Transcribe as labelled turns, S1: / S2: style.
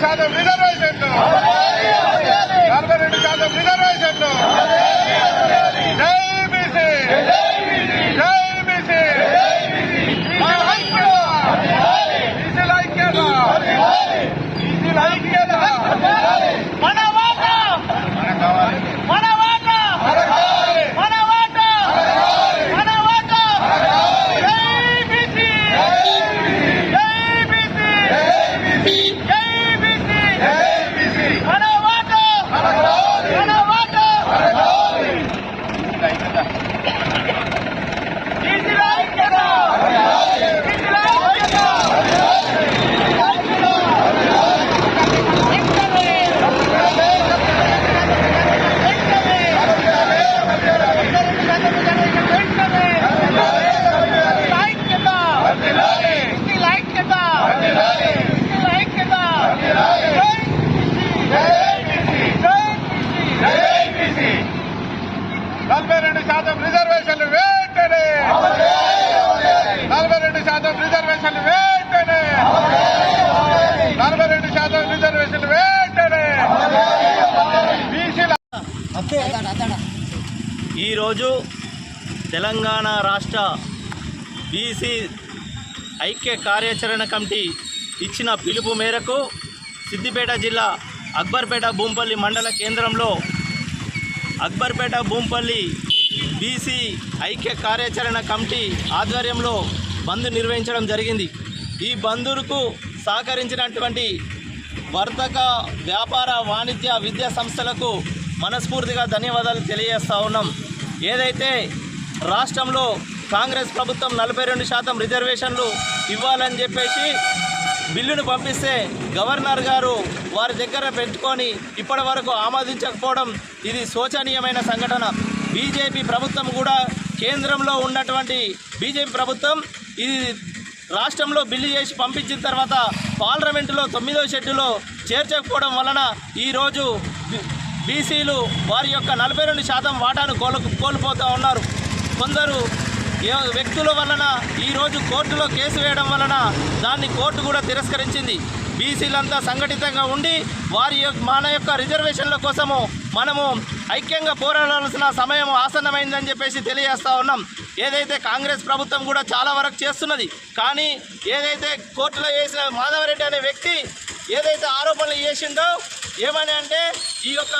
S1: నలభై రెండు శాతం రిజర్వేషన్లు నలభై రెండు శాతం రిజర్వేషన్లు జై బీసీ జై బీసీ బీసీల ఐక్యత బీసీల ఐక్యత బీసీల ఐక్యత
S2: మన వాటా
S1: మనకు కావాలి
S2: మన వాటా
S1: మనకు కావాలి
S2: మన వాటా మన వాటా జై బీసీ జై బీసీ జై బీసీ
S1: జై బీసీ
S2: మన వాటా
S1: మనకు కావాలి
S2: మన వాటా
S1: మనకు కావాలి బీసీల ఐక్యత
S2: బీసీల ఐక్యత బీసీల ఐక్యత
S1: నలభై రెండు శాతం రిజర్వేషన్లు వెంటనే నలభై రెండు శాతం రిజర్వేషన్లు వెంటనే నలభై రెండు శాతం రిజర్వేషన్లు వెంటనే బీసీల
S3: ఈరోజు తెలంగాణ రాష్ట్ర బీసీ ఐక్య కార్యాచరణ కమిటీ ఇచ్చిన పిలుపు మేరకు సిద్దిపేట జిల్లా అక్బర్పేట భూంపల్లి మండల కేంద్రంలో అక్బర్పేట భూంపల్లి బీసీ ఐక్య కార్యాచరణ కమిటీ ఆధ్వర్యంలో బంద్ నిర్వహించడం జరిగింది. ఈ బంద్కు సహకరించినటువంటి వర్తక వ్యాపార వాణిజ్య విద్యా సంస్థలకు మనస్ఫూర్తిగా ధన్యవాదాలు తెలియజేస్తా ఉన్నాం. ఏదైతే రాష్ట్రంలో కాంగ్రెస్ ప్రభుత్వం నలభై రెండు శాతం రిజర్వేషన్లు ఇవ్వాలని చెప్పేసి బిల్లును పంపిస్తే గవర్నర్ గారు వారి దగ్గర పెట్టుకొని ఇప్పటి వరకు ఆమోదించకపోవడం ఇది శోచనీయమైన సంఘటన. బీజేపీ ప్రభుత్వం కూడా కేంద్రంలో ఉన్నటువంటి బీజేపీ ప్రభుత్వం ఇది రాష్ట్రంలో బిల్లు చేసి పంపించిన తర్వాత పార్లమెంటులో తొమ్మిదో షెడ్యూలో చేర్చకపోవడం వలన ఈరోజు బీసీలు వారి యొక్క నలభై రెండు శాతం వాటాను కోలు కోల్పోతూ ఉన్నారు. కొందరు ఏ- వ్యక్తుల వలన ఈరోజు కోర్టులో కేసు వేయడం వలన దాన్ని కోర్టు కూడా తిరస్కరించింది. బీసీలంతా సంఘటితంగా ఉండి వారి యొక్క మన యొక్క రిజర్వేషన్ల కోసము మనము ఐక్యంగా పోరాడాల్సిన సమయం ఆసన్నమైందని చెప్పేసి తెలియజేస్తూ ఉన్నాం. ఏదైతే కాంగ్రెస్ ప్రభుత్వం కూడా చాలా వరకు చేస్తున్నది కానీ ఏదైతే కోర్టులో వేసిన మాధవరెడ్డి అనే వ్యక్తి ఏదైతే ఆరోపణలు చేసిందో ఏమని అంటే ఈ యొక్క